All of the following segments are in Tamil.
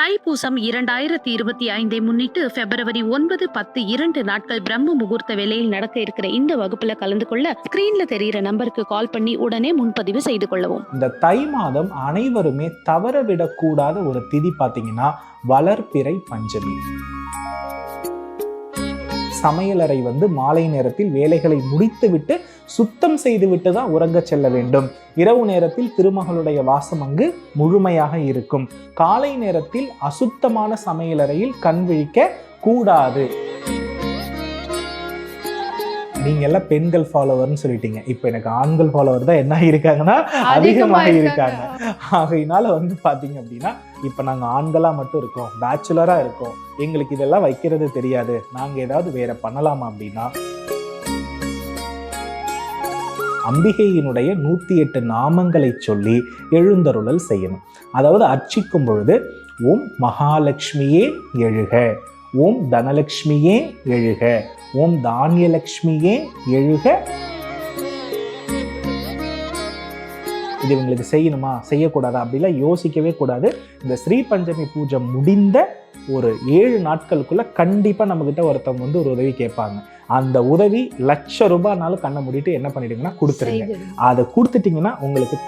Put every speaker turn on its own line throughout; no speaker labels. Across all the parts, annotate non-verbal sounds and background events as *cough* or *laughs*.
தைப்பூசம் இரண்டாயிரத்தி இருபத்தி ஐந்தை முன்னிட்டு பிப்ரவரி ஒன்பது பத்து இரண்டு நாட்கள் பிரம்ம முகூர்த்த வேலையில் நடக்க இருக்கிற இந்த வகுப்புல கலந்து கொள்ள ஸ்கிரீன்ல தெரியிற நம்பருக்கு கால் பண்ணி உடனே முன்பதிவு செய்து கொள்ளவும்.
இந்த தை மாதம் அனைவருமே தவற விடக்கூடாத ஒரு திதி பார்த்தீங்கன்னா வளர்பிறை பஞ்சமி. சமையலறை வந்து மாலை நேரத்தில் வேலைகளை முடித்துவிட்டு சுத்தம் செய்துவிட்டு தான் உறங்கச் செல்ல வேண்டும். இரவு நேரத்தில் திருமகளுடைய வாசம் அங்கு முழுமையாக இருக்கும். காலை நேரத்தில் அசுத்தமான சமையலறையில் கண் விழிக்க கூடாது. நீங்க எல்லாம் பெண்கள் ஃபாலோவர்னு சொல்லிட்டீங்க. இப்போ எனக்கு ஆண்கள் ஃபாலோவர் தான் என்ன இருக்காங்கன்னா அதிகமாக இருக்காங்க. ஆகையினால வந்து பாத்தீங்க அப்படின்னா இப்போ நாங்கள் ஆண்களாக மட்டும் இருக்கோம் பேச்சுலராக இருக்கோம். எங்களுக்கு இதெல்லாம் வைக்கிறது தெரியாது. நாங்கள் ஏதாவது வேற பண்ணலாமா அப்படின்னா அம்பிகையினுடைய நூற்றி எட்டு நாமங்களை சொல்லி எழுந்தருளல் செய்யணும். அதாவது அர்ச்சிக்கும் பொழுது ஓம் மகாலட்சுமியே எழுக ஓம் தனலட்சுமியே எழுக ஓம் தானியலட்சுமியே எழுக. இது இவங்களுக்கு செய்யணுமா? செய்யக்கூடாதா அப்படிலாம் யோசிக்கவே கூடாது. இந்த ஸ்ரீ பஞ்சமி பூஜை முடிந்த ஒரு ஏழு நாட்களுக்குள்ள கண்டிப்பா நம்ம கிட்ட ஒருத்தவங்க வந்து ஒரு உதவி கேட்பாங்க. அந்த உதவி லட்ச ரூபாய்னாலும் கண்ணை மூடிட்டு என்ன பண்ணிடுங்கன்னா கொடுத்துருங்க. அதை கொடுத்துட்டீங்கன்னா உங்களுக்கு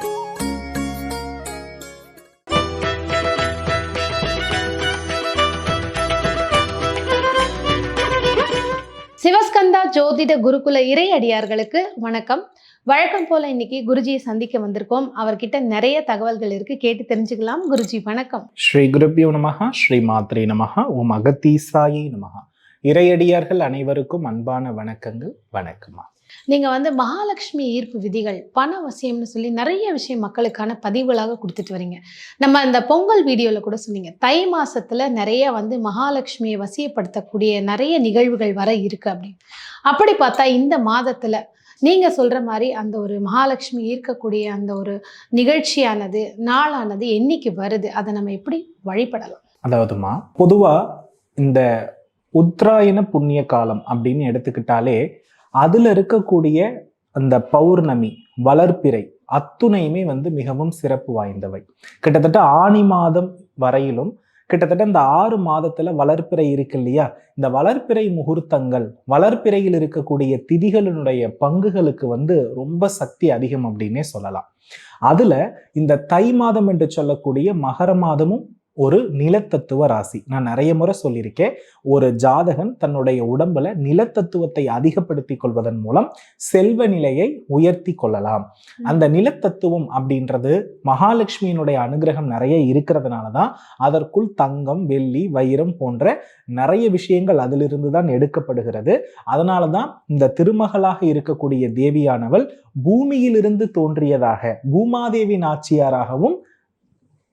ஜோதிட குருகுல இறை அடியார்களுக்கு வணக்கம். வழக்கம் போல இன்னைக்கு குருஜியை சந்திக்க வந்திருக்கோம். அவர்கிட்ட நிறைய தகவல்கள் இருக்கு. கேட்டு தெரிஞ்சுக்கலாம். குருஜி வணக்கம்.
ஸ்ரீ குருபியோ நமகா ஸ்ரீ மாத்ரே நமகா ஓம் அகத்தீசாயி நமகா இறையடியார்கள் அனைவருக்கும் அன்பான வணக்கங்கள். வணக்கமா
நீங்க வந்து மகாலட்சுமி ஈர்ப்பு விதிகள் பண வசியம்னு சொல்லி நிறைய விஷயம் மக்களுக்கான பதிவுகளாக கொடுத்துட்டு வரீங்க. நம்ம இந்த பொங்கல் வீடியோல கூட சொன்னீங்க. தை மாசத்துல நிறைய வந்து மகாலட்சுமியை வசியப்படுத்தக்கூடிய நிறைய நிகழ்வுகள் வர இருக்கு அப்படின்னு. அப்படி பார்த்தா இந்த மாதத்துல நீங்க சொல்ற மாதிரி அந்த ஒரு மகாலட்சுமி ஈர்க்கக்கூடிய அந்த ஒரு நிகழ்ச்சியானது நாளானது என்னைக்கு வருது? அதை நம்ம எப்படி வழிபடலாம்?
அதாவதுமா பொதுவா இந்த உத்தராயண புண்ணிய காலம் அப்படின்னு எடுத்துக்கிட்டாலே அதில் இருக்கக்கூடிய அந்த பௌர்ணமி வளர்ப்பிறை அத்துணையுமே வந்து மிகவும் சிறப்பு வாய்ந்தவை. கிட்டத்தட்ட ஆனி மாதம் வரையிலும் கிட்டத்தட்ட இந்த ஆறு மாதத்துல வளர்ப்பிறை இருக்கு இல்லையா? இந்த வளர்ப்பிறை முகூர்த்தங்கள் வளர்ப்பிறையில் இருக்கக்கூடிய திதிகளினுடைய பங்குகளுக்கு வந்து ரொம்ப சக்தி அதிகம் அப்படின்னே சொல்லலாம். அதுல இந்த தை மாதம் என்று சொல்லக்கூடிய மகர மாதமும் ஒரு நிலத்தத்துவ ராசி. நான் நிறைய முறை சொல்லியிருக்கேன். ஒரு ஜாதகன் தன்னுடைய உடம்புல நிலத்தத்துவத்தை அதிகப்படுத்திக் கொள்வதன் மூலம் செல்வ நிலையை உயர்த்தி கொள்ளலாம். அந்த நிலத்தத்துவம் அப்படின்றது மகாலட்சுமியினுடைய அனுகிரகம் நிறைய இருக்கிறதுனால தான் அதற்குள் தங்கம் வெள்ளி வைரம் போன்ற நிறைய விஷயங்கள் அதிலிருந்து தான் எடுக்கப்படுகிறது. அதனால தான் இந்த திருமகளாக இருக்கக்கூடிய தேவியானவள் பூமியிலிருந்து தோன்றியதாக பூமாதேவி நாச்சியாராகவும்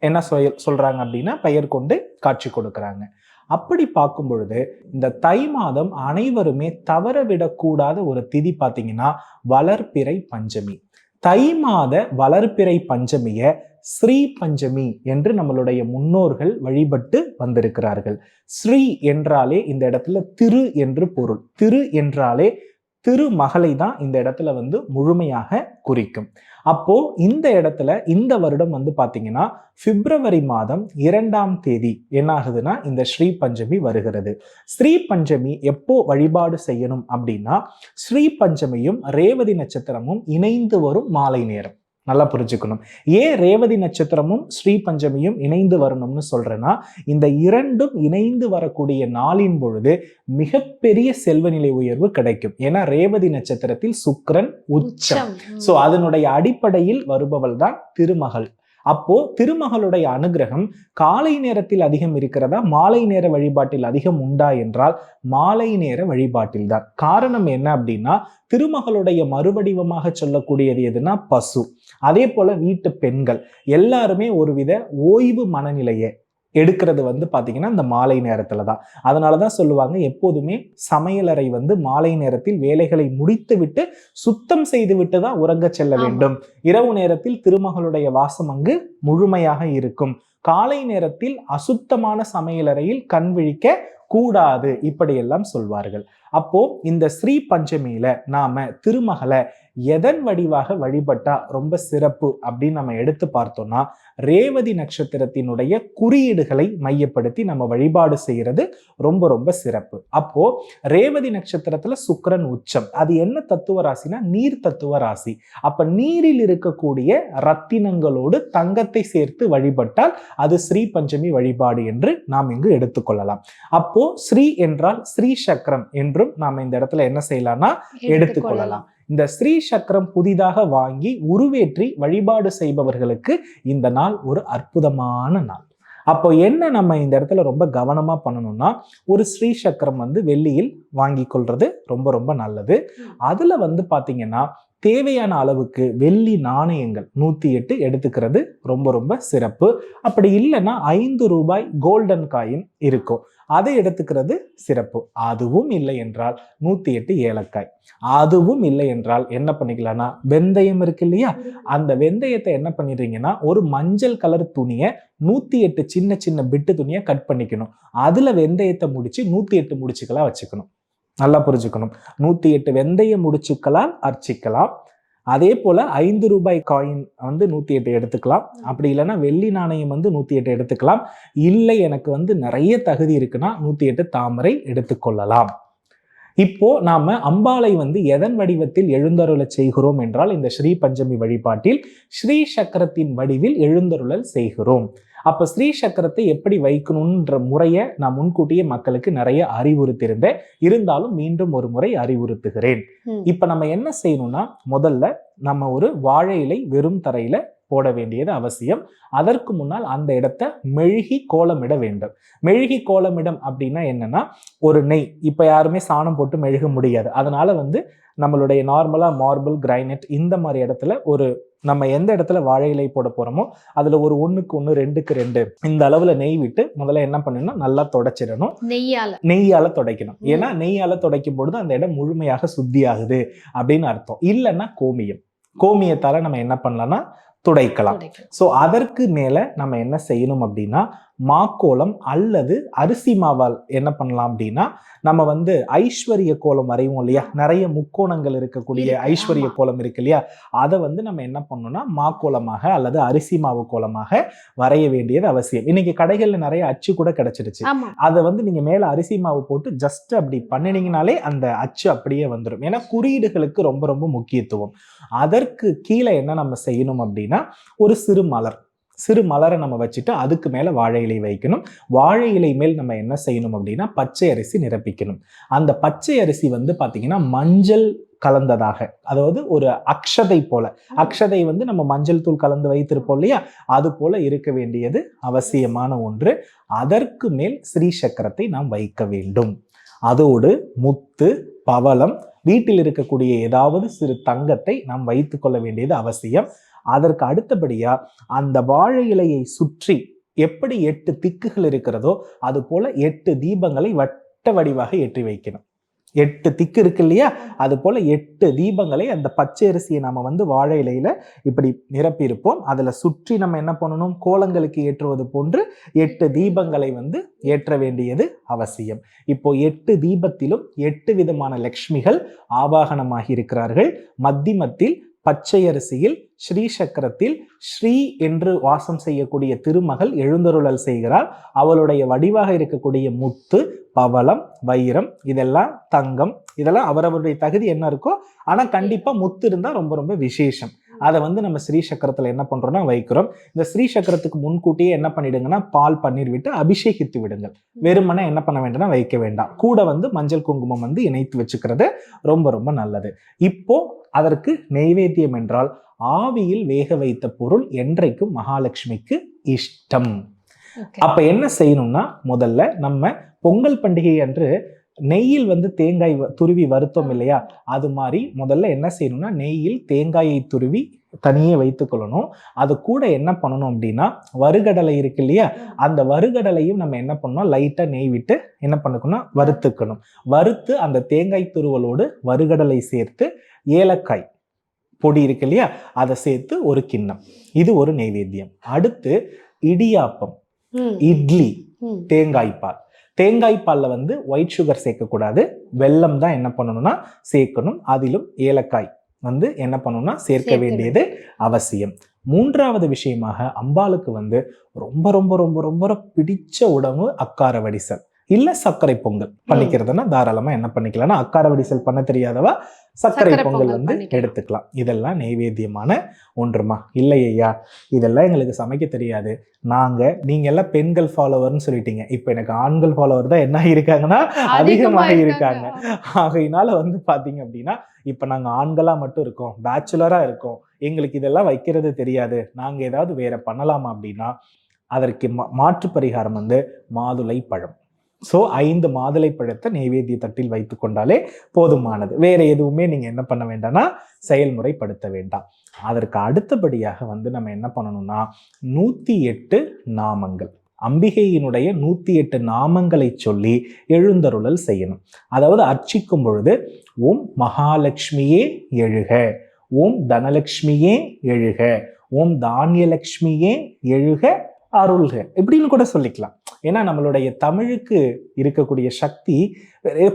என்ன சொல் சொல்கிறாங்க அப்படின்னா பெயர் கொண்டு காட்சி கொடுக்குறாங்க. அப்படி பார்க்கும் பொழுது இந்த தை மாதம் அனைவருமே தவற விடக்கூடாத ஒரு திதி பார்த்தீங்கன்னா வளர்ப்பிறை பஞ்சமி. தை மாத வளர்ப்பிறை பஞ்சமியை ஸ்ரீ பஞ்சமி என்று நம்மளுடைய முன்னோர்கள் வழிபட்டு வந்திருக்கிறார்கள். ஸ்ரீ என்றாலே இந்த இடத்துல திரு என்று பொருள். திரு என்றாலே திருமகளை தான் இந்த இடத்துல வந்து முழுமையாக குறிக்கும். அப்போ இந்த இடத்துல இந்த வருடம் வந்து பாத்தீங்கன்னா பிப்ரவரி மாதம் இரண்டாம் தேதி என்ன ஆகுதுன்னா இந்த ஸ்ரீ பஞ்சமி வருகிறது. ஸ்ரீ பஞ்சமி எப்போ வழிபாடு செய்யணும் அப்படின்னா ஸ்ரீ பஞ்சமியும் ரேவதி நட்சத்திரமும் இணைந்து வரும் மாலை நேரம். நல்லா புரிஞ்சுக்கணும். ஏன் ரேவதி நட்சத்திரமும் ஸ்ரீ பஞ்சமியும் இணைந்து வரணும்னு சொல்றேன்னா இந்த இரண்டும் இணைந்து வரக்கூடிய நாளின் பொழுது மிகப்பெரிய செல்வநிலை உயர்வு கிடைக்கும். ஏன்னா ரேவதி நட்சத்திரத்தில் சுக்கிரன் உச்சம். சோ அதனுடைய அடிப்படையில் வருபவள் தான் திருமகள். அப்போ திருமகளுடைய அனுகிரகம் காலை நேரத்தில் அதிகம் இருக்கிறதா மாலை நேர வழிபாட்டில் அதிகம் உண்டா என்றால் மாலை நேர வழிபாட்டில் தான். காரணம் என்ன அப்படின்னா திருமகளுடைய மறுவடிவமாக சொல்லக்கூடியது எதுனா பசு. அதே போல வீட்டு பெண்கள் எல்லாருமே ஒருவித ஓய்வு மனநிலையை எடுக்கிறது வந்து பாத்தீங்கன்னா இந்த மாலை நேரத்துல தான். அதனால தான் சொல்லுவாங்க எப்போதுமே சமையலறை வந்து மாலை நேரத்தில் வேலைகளை முடித்து விட்டு சுத்தம் செய்து விட்டு தான் உறங்கச் செல்ல. வேண்டும். இரவு நேரத்தில் திருமகளுடைய வாசம் அங்கு முழுமையாக இருக்கும். காலை நேரத்தில் அசுத்தமான சமையலறையில் கண் விழிக்க கூடாது இப்படியெல்லாம் சொல்வார்கள். அப்போ இந்த ஸ்ரீ பஞ்சமியில நாம திருமகளை எதன் வடிவாக வழிபட்டா ரொம்ப சிறப்பு அப்படின்னு நம்ம எடுத்து பார்த்தோம்னா ரேவதி நட்சத்திரத்தினுடைய குறியீடுகளை மையப்படுத்தி நம்ம வழிபாடு செய்யறது ரொம்ப ரொம்ப சிறப்பு. அப்போ ரேவதி நட்சத்திரத்துல சுக்கிரன் உச்சம். அது என்ன தத்துவ ராசினா நீர் தத்துவ ராசி. அப்ப நீரில் இருக்கக்கூடிய ரத்தினங்களோடு தங்கத்தை சேர்த்து வழிபட்டால் அது ஸ்ரீ பஞ்சமி வழிபாடு என்று நாம் இங்கு எடுத்துக்கொள்ளலாம் அப்போ ஸ்ரீ என்றால் ஸ்ரீ சக்கரம் என்றும் நாம் இந்த இடத்துல என்ன செய்யலாம்னா எடுத்துக்கொள்ளலாம் இந்த ஸ்ரீ சக்கரம் புதிதாக வாங்கி உருவேற்றி வழிபாடு செய்பவர்களுக்கு இந்த நாள் ஒரு அற்புதமான நாள். அப்போ என்ன நம்ம இந்த இடத்துல ரொம்ப கவனமா பண்ணணும்னா ஒரு ஸ்ரீ சக்கரம் வந்து வெள்ளியில் வாங்கி கொள்றது ரொம்ப ரொம்ப நல்லது. அதுல வந்து பாத்தீங்கன்னா தேவையான அளவுக்கு வெள்ளி நாணயங்கள் நூற்றி எட்டு எடுத்துக்கிறது ரொம்ப ரொம்ப சிறப்பு. அப்படி இல்லைன்னா ஐந்து ரூபாய் கோல்டன் காயின் இருக்கும். அதை எடுத்துக்கிறது சிறப்பு. அதுவும் இல்லை என்றால் நூற்றி எட்டு ஏலக்காய். அதுவும் இல்லை என்றால் என்ன பண்ணிக்கலாம்னா வெந்தயம் இருக்கு இல்லையா? அந்த வெந்தயத்தை என்ன பண்ணிடுறீங்கன்னா ஒரு மஞ்சள் கலர் துணியை நூற்றி எட்டு சின்ன சின்ன பிட்டு துணியை கட் பண்ணிக்கணும். அதில் வெந்தயத்தை முடித்து நூற்றி எட்டு முடிச்சுக்கலாம் வச்சுக்கணும். நல்லா புரிஞ்சுக்கணும். நூத்தி எட்டு வெந்தய முடிச்சுக்களால் அர்ச்சிக்கலாம். அதே போல ஐந்து ரூபாய் காயின் வந்து நூத்தி எட்டு எடுத்துக்கலாம். அப்படி இல்லைன்னா வெள்ளி நாணயம் வந்து நூத்தி எட்டு எடுத்துக்கலாம். இல்லை எனக்கு வந்து நிறைய தகுதி இருக்குன்னா நூத்தி எட்டு தாமரை எடுத்துக்கொள்ளலாம் இப்போ நாம அம்பாளை வந்து எதன் வடிவத்தில் எழுந்தருளச் செய்கிறோம் என்றால் இந்த ஸ்ரீ பஞ்சமி வழிபாட்டில் ஸ்ரீ சக்கரத்தின் வடிவில் எழுந்தருளல் செய்கிறோம். அப்ப ஸ்ரீ சக்கரத்தை எப்படி வைக்கணும்ன்ற முறையை நான் முன்கூட்டியே மக்களுக்கு நிறைய அறிவுறுத்தியிருந்தேன். இருந்தாலும் மீண்டும் ஒரு முறை அறிவுறுத்துகிறேன். இப்ப நம்ம என்ன செய்யணும்னா முதல்ல நம்ம ஒரு வாழை இலை வெறும் தரையில போட வேண்டியது அவசியம். அதற்கு முன்னால் அந்த இடத்த மெழுகி கோலமிட வேண்டும். மெழுகி கோலமிடம் அப்படின்னா என்னன்னா ஒரு நெய். இப்ப யாருமே சாணம் போட்டு மெழுக முடியாது. அதனால வந்து நம்மளுடைய நார்மலா மார்பிள் கிரைனைட் இந்த மாதிரி இடத்துல ஒரு நம்ம எந்த இடத்துல வாழை இலை போட போறோமோ அதுல ஒரு ஒண்ணுக்கு ஒண்ணு ரெண்டுக்கு ரெண்டு இந்த அளவுல நெய் விட்டு முதல்ல என்ன பண்ணணும்னா நல்லா தொடச்சிடணும்.
நெய்யால.
நெய்யால துடைக்கணும். ஏன்னா நெய்யால துடைக்கும் பொழுது அந்த இடம் முழுமையாக சுத்தியாகுது அப்படின்னு அர்த்தம். இல்லைன்னா கோமியம். கோமியத்தால நம்ம என்ன பண்ணலாம்னா துடைக்கலாம். ஸோ அதற்கு மேல நம்ம என்ன செய்யணும் அப்படின்னா மாக்கோலம் அல்லது அரிசி மாவால் என்ன பண்ணலாம் அப்படின்னா நம்ம வந்து ஐஸ்வர்ய கோலம் வரைவோம் இல்லையா? நிறைய முக்கோணங்கள் இருக்கக்கூடிய
இருக்கு,
ஐஸ்வர்ய. கோலம் இருக்கு இல்லையா? அதை வந்து நம்ம என்ன பண்ணணும்னா மாக்கோலமாக அல்லது அரிசி மாவு கோலமாக வரைய வேண்டியது அவசியம். இன்னைக்கு கடைகள்ல நிறைய அச்சு கூட கிடைச்சிருச்சு. அதை வந்து நீங்க மேல அரிசி மாவு போட்டு ஜஸ்ட் அப்படி பண்ணினீங்கனாலே அந்த அச்சு அப்படியே வந்துடும் ஏன்னா குறியீடுகளுக்கு ரொம்ப ரொம்ப முக்கியத்துவம். அதற்கு கீழே என்ன நம்ம செய்யணும் அப்படின்னா ஒரு சிறு மலர். சிறு மலரை நம்ம வச்சுட்டு அதுக்கு மேலே வாழை இலை வைக்கணும். வாழை இலை மேல் நம்ம என்ன செய்யணும் அப்படின்னா பச்சை அரிசி நிரப்பிக்கணும். அந்த பச்சை அரிசி வந்து பார்த்தீங்கன்னா மஞ்சள் கலந்ததாக அதாவது ஒரு அக்ஷதை போல. அக்ஷதை வந்து நம்ம மஞ்சள் தூள் கலந்து வைத்திருப்போம் இல்லையா? அது போல இருக்க வேண்டியது அவசியமான ஒன்று. அதற்கு மேல் ஸ்ரீ சக்கரத்தை நாம் வைக்க வேண்டும். அதோடு முத்து பவளம் வீட்டில் இருக்கக்கூடிய ஏதாவது சிறு தங்கத்தை நாம் வைத்துக்கொள்ள வேண்டியது அவசியம். அதற்கு அடுத்தபடியா அந்த வாழை இலையை சுற்றி எப்படி எட்டு திக்குகள் இருக்கிறதோ அது போல எட்டு தீபங்களை வட்ட வடிவாக ஏற்றி வைக்கணும். எட்டு திக்கு இருக்கு இல்லையா? அது போல எட்டு தீபங்களை அந்த பச்சை அரிசியை நம்ம வந்து வாழை இலையில இப்படி நிரப்பியிருப்போம். அதுல சுற்றி நம்ம என்ன பண்ணணும்? கோலங்களுக்கு ஏற்றுவது போன்று எட்டு தீபங்களை வந்து ஏற்ற வேண்டியது அவசியம். இப்போ எட்டு தீபத்திலும் எட்டு விதமான லக்ஷ்மிகள் ஆவாகனமாகி இருக்கிறார்கள். மத்திமத்தில் பச்சை அரிசியில் ஸ்ரீ சக்கரத்தில் ஸ்ரீ என்று வாசம் செய்யக்கூடிய திருமகள் எழுந்தருளல் செய்கிறார் அவளுடைய வடிவாக இருக்கக்கூடிய முத்து பவளம் வைரம் இதெல்லாம் தங்கம் இதெல்லாம் அவரவருடைய தகுதி என்ன இருக்கோ ஆனால் கண்டிப்பாக முத்து இருந்தால் ரொம்ப ரொம்ப விசேஷம். அதை வந்து நம்ம ஸ்ரீ சக்கரத்துல என்ன பண்றோம்னா வைக்கிறோம். இந்த ஸ்ரீ சக்கரத்துக்கு முன்கூட்டியே என்ன பண்ணிடுங்கன்னா பால் பன்னீர் விட்டு அபிஷேகித்து விடுங்கள். வெறுமனே என்ன பண்ண வேண்டும்னா வைக்க வேண்டாம். கூட வந்து மஞ்சள் குங்குமம் வந்து இணைத்து வச்சுக்கிறது ரொம்ப ரொம்ப நல்லது. இப்போ அதற்கு நெய்வேத்தியம் என்றால் ஆவியில் வேக வைத்த பொருள் என்றைக்கும் மகாலட்சுமிக்கு இஷ்டம். அப்ப என்ன செய்யணும்னா முதல்ல நம்ம பொங்கல் பண்டிகை அன்று நெய்யில் வந்து தேங்காய் துருவி வருத்தோம் இல்லையா? அது மாதிரி முதல்ல என்ன செய்யணும்னா நெய்யில் தேங்காயை துருவி தனியே வைத்துக்கொள்ளணும் அது கூட என்ன பண்ணணும் அப்படின்னா வறுகடலை இருக்கு இல்லையா? அந்த வறுகடலையும் நம்ம என்ன பண்ணணும்? லைட்டா நெய் விட்டு என்ன பண்ணிக்கணும் வறுத்துக்கணும். வறுத்து அந்த தேங்காய் துருவலோடு வறுகடலை சேர்த்து ஏலக்காய் பொடி இருக்கு இல்லையா? அதை சேர்த்து ஒரு கிண்ணம். இது ஒரு நெய்வேத்தியம். அடுத்து இடியாப்பம். இட்லி. தேங்காய் பால். தேங்காய் பால்ல வந்து ஒயிட் சுகர் சேர்க்கக்கூடாது. வெல்லம் தான் என்ன பண்ணணும்னா சேர்க்கணும். அதிலும் ஏலக்காய் வந்து என்ன பண்ணணும்னா சேர்க்க வேண்டியது அவசியம். மூன்றாவது விஷயமாக அம்பாளுக்கு வந்து ரொம்ப ரொம்ப ரொம்ப ரொம்ப பிடிச்ச உணவு அக்கார வடிசல் இல்ல சர்க்கரை பொங்கல் பண்ணிக்கிறதுனா தாராளமா என்ன பண்ணிக்கலாம்னா அக்கார வடிசல் பண்ண தெரியாதவா சர்க்கரை பொங்கல் வந்து. எடுத்துக்கலாம். இதெல்லாம் நைவேத்தியமான ஒன்றுமா? இல்லை ஐயா இதெல்லாம் எங்களுக்கு சமைக்க தெரியாது. நாங்க நீங்க எல்லாம் பெண்கள் ஃபாலோவர்னு சொல்லிட்டீங்க. இப்போ எனக்கு ஆண்கள் ஃபாலோவர் தான் என்ன இருக்காங்கன்னா அதிகமாக இருக்காங்க. ஆகையினால வந்து பாத்தீங்க அப்படின்னா இப்ப நாங்க ஆண்களா மட்டும் இருக்கோம். பேச்சுலரா இருக்கோம். எங்களுக்கு இதெல்லாம் வைக்கிறது தெரியாது. நாங்க ஏதாவது வேற பண்ணலாமா அப்படின்னா அதற்கு மா- மாற்று பரிகாரம் வந்து மாதுளை பழம். ஸோ ஐந்து மாதுளை பழத்தை நெய்வேத்திய தட்டில் வைத்து கொண்டாலே போதுமானது. வேற எதுவுமே நீங்கள் என்ன பண்ண வேண்டாம்னா செயல்முறைப்படுத்த வேண்டாம். அதற்கு அடுத்தபடியாக வந்து நம்ம என்ன பண்ணணும்னா நூற்றி எட்டு நாமங்கள். அம்பிகையினுடைய நூற்றி எட்டு நாமங்களை சொல்லி எழுந்தருளல் செய்யணும். அதாவது அர்ச்சிக்கும் பொழுது ஓம் மகாலட்சுமியே எழுக ஓம் தனலட்சுமியே எழுக ஓம் தானியலட்சுமியே எழுக அருள்க. இப்படின்னு கூட சொல்லிக்கலாம். ஏன்னா நம்மளுடைய தமிழுக்கு இருக்கக்கூடிய சக்தி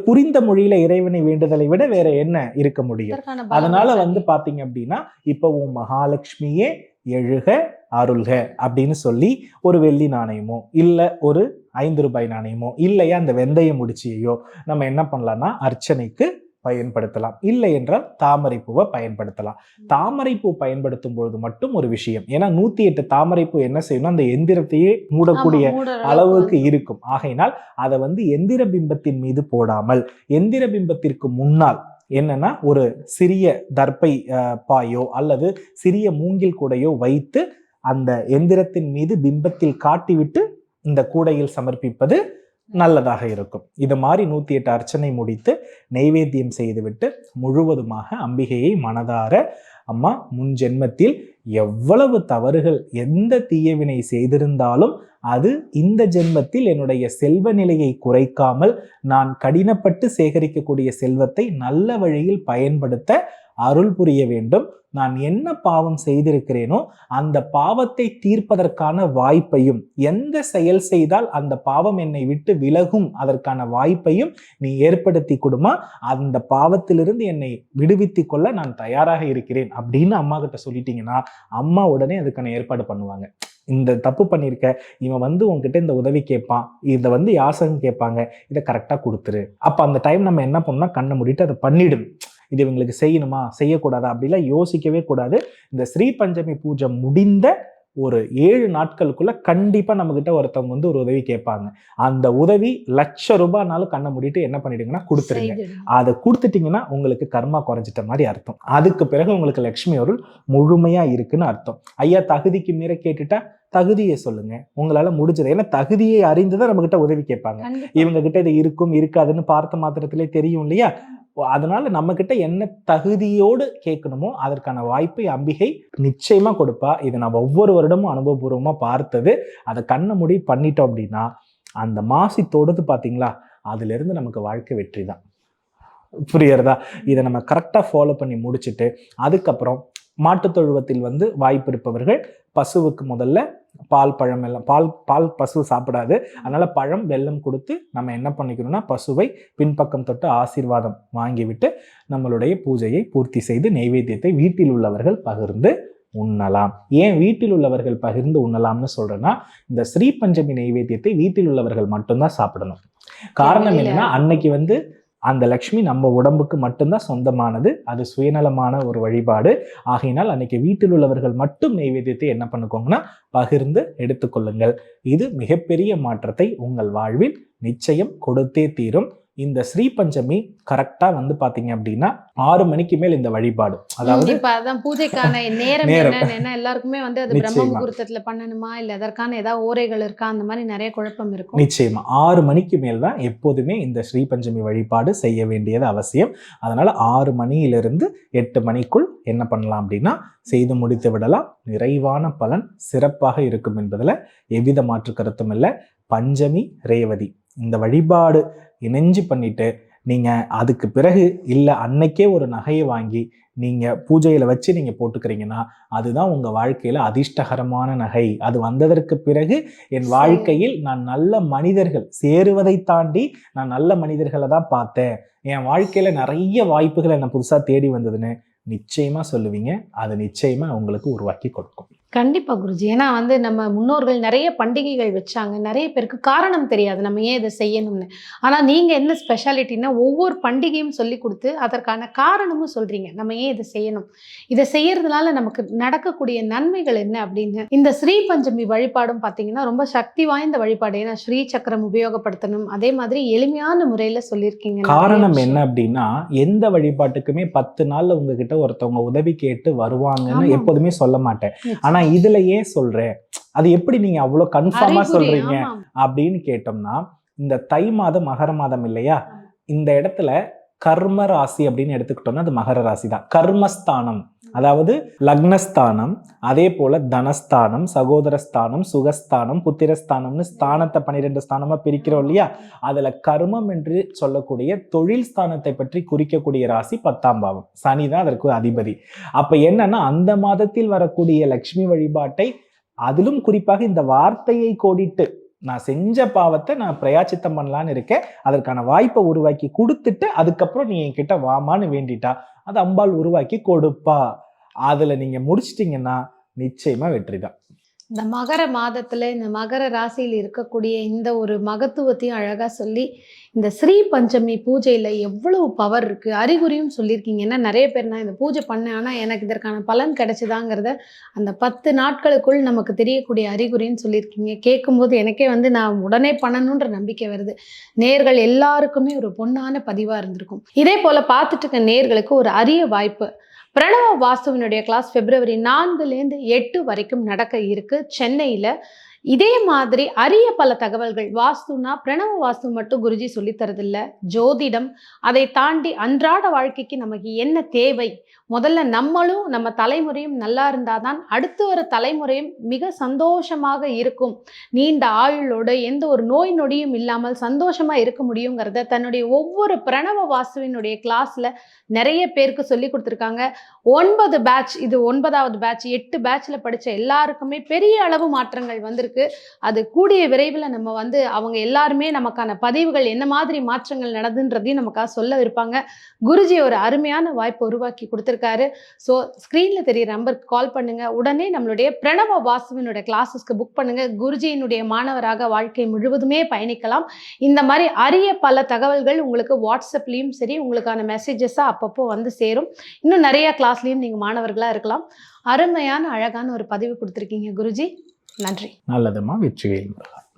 புரிந்த மொழியில இறைவனை வேண்டுதலை விட வேற என்ன இருக்க முடியும் அதனால. வந்து பாத்தீங்க அப்படின்னா இப்போ உன் மகாலட்சுமியே எழுக அருள்க அப்படின்னு சொல்லி ஒரு வெள்ளி நாணயமோ இல்ல ஒரு ஐந்து ரூபாய் நாணயமோ இல்லையா அந்த வெந்தய முடிச்சியையோ நம்ம என்ன பண்ணலாம்னா அர்ச்சனைக்கு பயன்படுத்தலாம். இல்லை என்றால் தாமரை பூவை பயன்படுத்தலாம். தாமரை பூ பயன்படுத்தும் பொழுது மட்டும் ஒரு விஷயம். ஏன்னா நூத்தி எட்டு தாமரை பூ என்ன செய்யணும் அந்த எந்திரத்தையே மூடக்கூடிய அளவுக்கு இருக்கும். ஆகையினால் அதை வந்து எந்திர பிம்பத்தின் மீது போடாமல் எந்திர பிம்பத்திற்கு முன்னால் என்னன்னா ஒரு சிறிய தர்ப்பை பாயோ அல்லது சிறிய மூங்கில் கூடையோ வைத்து அந்த எந்திரத்தின் மீது பிம்பத்தில் காட்டிவிட்டு இந்த கூடையில் சமர்ப்பிப்பது நல்லதாக இருக்கும். இது மாதிரி நூத்தி எட்டு அர்ச்சனை முடித்து நைவேத்தியம் செய்துவிட்டு முழுவதுமாக அம்பிகையை மனதார அம்மா முன் ஜென்மத்தில் எவ்வளவு தவறுகள் எந்த தீயவினை செய்திருந்தாலும் அது இந்த ஜென்மத்தில் என்னுடைய செல்வ நிலையை குறைக்காமல் நான் கடினப்பட்டு சேகரிக்கக்கூடிய செல்வத்தை நல்ல வழியில் பயன்படுத்த அருள் புரிய வேண்டும். நான் என்ன பாவம் செய்திருக்கிறேனோ அந்த பாவத்தை தீர்ப்பதற்கான வாய்ப்பையும் எந்த செயல் செய்தால் அந்த பாவம் என்னை விட்டு விலகும் அதற்கான வாய்ப்பையும் நீ ஏற்படுத்தி கொடுமா? அந்த பாவத்திலிருந்து என்னை விடுவித்துக் கொள்ள நான் தயாராக இருக்கிறேன் அப்படின்னு அம்மா கிட்ட சொல்லிட்டீங்கன்னா அம்மா உடனே அதுக்கான ஏற்பாடு பண்ணுவாங்க. இந்த தப்பு பண்ணியிருக்க இவன் வந்து உன்கிட்ட இந்த உதவி கேட்பான் இதை வந்து யாசகம் கேட்பாங்க இதை கரெக்டாக கொடுத்துரு. அப்போ அந்த டைம் நம்ம என்ன பண்ணோம்னா கண்ணை மூடிட்டு அதை பண்ணிடும் இது இவங்களுக்கு செய்யணுமா? செய்யக்கூடாதா? அப்படிலாம் யோசிக்கவே கூடாது. இந்த ஸ்ரீ பஞ்சமி பூஜை முடிந்த ஒரு ஏழு நாட்களுக்குள்ள கண்டிப்பா நம்ம கிட்ட ஒருத்தவங்க வந்து ஒரு உதவி கேட்பாங்க. அந்த உதவி லட்ச ரூபாய்னாலும் கண்ணை மூடிட்டு என்ன பண்ணிடுங்கன்னா கொடுத்துருங்க. அதை கொடுத்துட்டீங்கன்னா உங்களுக்கு கர்மா குறைஞ்சிட்ட மாதிரி அர்த்தம். அதுக்கு பிறகு உங்களுக்கு லக்ஷ்மி அருள் முழுமையா இருக்குன்னு அர்த்தம். ஐயா தகுதிக்கு மீற கேட்டுட்டா தகுதியை சொல்லுங்க. உங்களால முடிஞ்சது. ஏன்னா தகுதியை அறிந்துதான் நம்ம கிட்ட உதவி கேட்பாங்க. இவங்க கிட்ட இது இருக்கும் இருக்காதுன்னு பார்த்த மாத்திரத்திலே தெரியும் இல்லையா? அதனால நம்மக்கிட்ட என்ன தகுதியோடு கேட்கணுமோ அதற்கான வாய்ப்பை அம்பிகை நிச்சயமா கொடுப்பா. இதை நம்ம ஒவ்வொரு வருடமும் அனுபவபூர்வமாக பார்த்தது. அதை கண்ணை முடி பண்ணிட்டோம் அப்படின்னா அந்த மாசி தொடுது பார்த்தீங்களா அதுலேருந்து நமக்கு வாழ்க்கை வெற்றி தான். புரியறதா இதை நம்ம கரெக்டாக ஃபாலோ பண்ணி முடிச்சுட்டு அதுக்கப்புறம் மாட்டுத் தொழுவத்தில் வந்து வாய்ப்பு இருப்பவர்கள் பசுவுக்கு முதல்ல பால் பழம் எல்லாம் பால் பால் பசு சாப்பிடாது. அதனால பழம் வெல்லம் கொடுத்து நம்ம என்ன பண்ணிக்கணும்னா பசுவை பின்பக்கம் தொட்டு ஆசீர்வாதம் வாங்கிவிட்டு நம்மளுடைய பூஜையை பூர்த்தி செய்து நைவேத்தியத்தை வீட்டில் உள்ளவர்கள் பகிர்ந்து உண்ணலாம். ஏன் வீட்டில் உள்ளவர்கள் பகிர்ந்து உண்ணலாம்னு சொல்றேன்னா இந்த ஸ்ரீ பஞ்சமி நைவேத்தியத்தை வீட்டில் உள்ளவர்கள் மட்டும்தான் சாப்பிடணும். காரணம் என்னன்னா அன்னைக்கு வந்து அந்த லக்ஷ்மி நம்ம உடம்புக்கு மட்டும்தான் சொந்தமானது அது சுயநலமான ஒரு வழிபாடு. ஆகையினால் அன்னைக்கு வீட்டில் உள்ளவர்கள் மட்டும் நைவேத்தியத்தை என்ன பண்ணுக்கோங்கன்னா பகிர்ந்து எடுத்துக்கொள்ளுங்கள். இது மிகப்பெரிய மாற்றத்தை உங்கள் வாழ்வில் நிச்சயம் கொடுத்தே தீரும். இந்த ஸ்ரீ பஞ்சமி கரெக்டா வந்து பாத்தீங்க அப்படின்னா ஆறு மணிக்கு மேல் இந்த வழிபாடு. அதாவது
அதான் பூஜைக்கான *laughs* நேரம் என்ன எல்லாருக்குமே வந்து அது பிரம்ம. முகூர்த்தத்துல பண்ணணுமா இல்ல அதற்கான ஏதாவது ஓரைகள் இருக்கா அந்த மாதிரி நிறைய குழப்பம் இருக்கும்.
நிச்சயமா. ஆறு மணிக்கு மேல் தான் எப்போதுமே இந்த ஸ்ரீ பஞ்சமி வழிபாடு செய்ய வேண்டியது அவசியம். அதனால ஆறு மணியிலிருந்து எட்டு மணிக்குள் என்ன பண்ணலாம் அப்படின்னா செய்து முடித்து விடலாம். நிறைவான பலன் சிறப்பாக இருக்கும் என்பதுல எவ்வித மாற்று கருத்தும் இல்லை. பஞ்சமி ரேவதி. இந்த வழிபாடு இணைஞ்சு பண்ணிட்டு நீங்க அதுக்கு பிறகு இல்லை அன்னைக்கே ஒரு நகையை வாங்கி நீங்க பூஜையில வச்சு நீங்க போட்டுக்கிறீங்கன்னா அதுதான் உங்க வாழ்க்கையில அதிர்ஷ்டகரமான நகை. அது வந்ததற்கு பிறகு என் வாழ்க்கையில் நான் நல்ல மனிதர்கள் சேருவதை தாண்டி நான் நல்ல மனிதர்களை தான் பார்த்தேன். என் வாழ்க்கையில நிறைய வாய்ப்புகள் என்ன புதுசா தேடி வந்ததுன்னு நிச்சயமா சொல்லுவீங்க. அது நிச்சயமா உங்களுக்கு உருவாக்கி கொடுக்கும்.
கண்டிப்பா குருஜி. ஏன்னா வந்து நம்ம முன்னோர்கள் நிறைய பண்டிகைகள் வச்சாங்க. நிறைய பேருக்கு காரணம் தெரியாது. நம்ம ஏன் இதை செய்யணும்னு. ஆனா நீங்க என்ன ஸ்பெஷாலிட்டினா ஒவ்வொரு பண்டிகையும் சொல்லி கொடுத்து அதற்கான காரணமும் சொல்றீங்க. நம்ம ஏன் இதை செய்யணும்? இதை செய்யறதுனால நமக்கு நடக்கக்கூடிய நன்மைகள் என்ன அப்படின்னு. இந்த ஸ்ரீ பஞ்சமி வழிபாடும் பார்த்தீங்கன்னா ரொம்ப சக்தி வாய்ந்த வழிபாடு. ஏன்னா ஸ்ரீ சக்கரம் உபயோகப்படுத்தணும். அதே மாதிரி எளிமையான முறையில சொல்லியிருக்கீங்க.
காரணம். என்ன அப்படின்னா எந்த வழிபாட்டுக்குமே பத்து நாள்ல உங்ககிட்ட ஒருத்தவங்க உதவி கேட்டு வருவாங்கன்னு. எப்போதுமே சொல்ல மாட்டேன். ஆனா இதுல ஏன் சொல்றேன். அது எப்படி நீங்க அவ்வளவு கன்ஃபார்மா சொல்றீங்க. அப்படின்னு கேட்டோம்னா இந்த தை மாதம் மகர மாதம் இல்லையா? இந்த இடத்துல கர்ம ராசி அப்படின்னு எடுத்துக்கிட்டோம்னா அது மகர ராசி தான் கர்மஸ்தானம் அதாவது லக்னஸ்தானம் அதே போல தனஸ்தானம் சகோதரஸ்தானம் சுகஸ்தானம் புத்திரஸ்தானம்னு ஸ்தானத்தை பன்னிரெண்டு ஸ்தானமா பிரிக்கிறோம் இல்லையா? அதுல கர்மம் என்று சொல்லக்கூடிய தொழில் ஸ்தானத்தை பற்றி குறிக்கக்கூடிய ராசி பத்தாம் பாவம். சனி தான் அதற்கு அதிபதி. அப்ப என்னன்னா அந்த மாதத்தில் வரக்கூடிய லக்ஷ்மி வழிபாட்டை அதிலும் குறிப்பாக இந்த வார்த்தையை கோடிட்டு நான் செஞ்ச பாவத்தை நான் பிரயாச்சித்தம் பண்ணலான்னு இருக்கேன். அதற்கான வாய்ப்பை உருவாக்கி கொடுத்துட்டு அதுக்கப்புறம் நீ என்கிட்ட வாமான்னு வேண்டிட்டா. அது அம்பாள் உருவாக்கி கொடுப்பா. அதில் நீங்கள் முடிச்சிட்டிங்கன்னா நிச்சயமாக வெற்றி தான்.
இந்த மகர மாதத்துல இந்த மகர ராசியில் இருக்கக்கூடிய இந்த ஒரு மகத்துவத்தையும் அழகா சொல்லி இந்த ஸ்ரீ பஞ்சமி பூஜையில எவ்வளவு பவர் இருக்கு அறிகுறியும் சொல்லியிருக்கீங்க. ஏன்னா நிறைய பேர் நான் இந்த பூஜை பண்ணேன். ஆனா எனக்கு இதற்கான பலன் கிடைச்சதாங்கிறத அந்த பத்து நாட்களுக்குள் நமக்கு தெரியக்கூடிய அறிகுறின்னு சொல்லியிருக்கீங்க. கேட்கும்போது எனக்கே வந்து நான் உடனே பண்ணணுன்ற நம்பிக்கை வருது. நேர்கள் எல்லாருக்குமே ஒரு பொன்னான பதிவா இருந்திருக்கும். இதே போல பார்த்துட்டு இருக்க நேர்களுக்கு ஒரு அரிய வாய்ப்பு. பிரணவ வாசுவினுடைய கிளாஸ் பிப்ரவரி நான்குலேருந்து எட்டு வரைக்கும் நடக்க இருக்கு. சென்னையில் இதே மாதிரி அரிய பல தகவல்கள். வாஸ்துனா பிரணவ வாஸ்து மட்டும் குருஜி சொல்லித்தரதில்ல ஜோதிடம் அதை தாண்டி அன்றாட வாழ்க்கைக்கு நமக்கு என்ன தேவை? முதல்ல நம்மளும் நம்ம தலைமுறையும் நல்லா இருந்தாதான் அடுத்து வர தலைமுறையும் மிக சந்தோஷமாக இருக்கும். நீண்ட ஆயுளோடு எந்த ஒரு நோய் நொடியும் இல்லாமல் சந்தோஷமாக இருக்க முடியுங்கிறத தன்னுடைய ஒவ்வொரு பிரணவ வாஸ்துவினுடைய கிளாஸில் நிறைய பேருக்கு சொல்லி கொடுத்துருக்காங்க. ஒன்பது பேட்ச் இது ஒன்பதாவது பேட்ச் எட்டு பேட்சில் படித்த எல்லாருக்குமே பெரிய அளவு மாற்றங்கள் வந்திருக்கு. அது கூடிய விரைவில் நம்ம வந்து அவங்க எல்லாருமே நமக்கான பதிவுகள் என்ன மாதிரி மாற்றங்கள் நடந்துன்றதையும் நமக்காக சொல்ல இருப்பாங்க. குருஜி ஒரு அருமையான வாய்ப்பை உருவாக்கி கொடுத்துருக்காரு. ஸோ ஸ்க்ரீனில் தெரியிற நம்பருக்கு கால் பண்ணுங்க. உடனே நம்மளுடைய பிரணவ வாசுவினுடைய கிளாஸஸ்க்கு புக் பண்ணுங்க. குருஜியினுடைய மாணவராக வாழ்க்கை முழுவதுமே பயணிக்கலாம். இந்த மாதிரி அரிய பல தகவல்கள் உங்களுக்கு வாட்ஸ்அப்லேயும் சரி உங்களுக்கான மெசேஜஸாக அப்பப்போ வந்து சேரும். இன்னும் நிறைய கிளாஸ்லேயும் நீங்கள் மாணவர்களாக இருக்கலாம். அருமையான அழகான ஒரு பதிவு கொடுத்துருக்கீங்க குருஜி. நன்றி.
நல்லதுமா? வெற்றிவேல் முருகா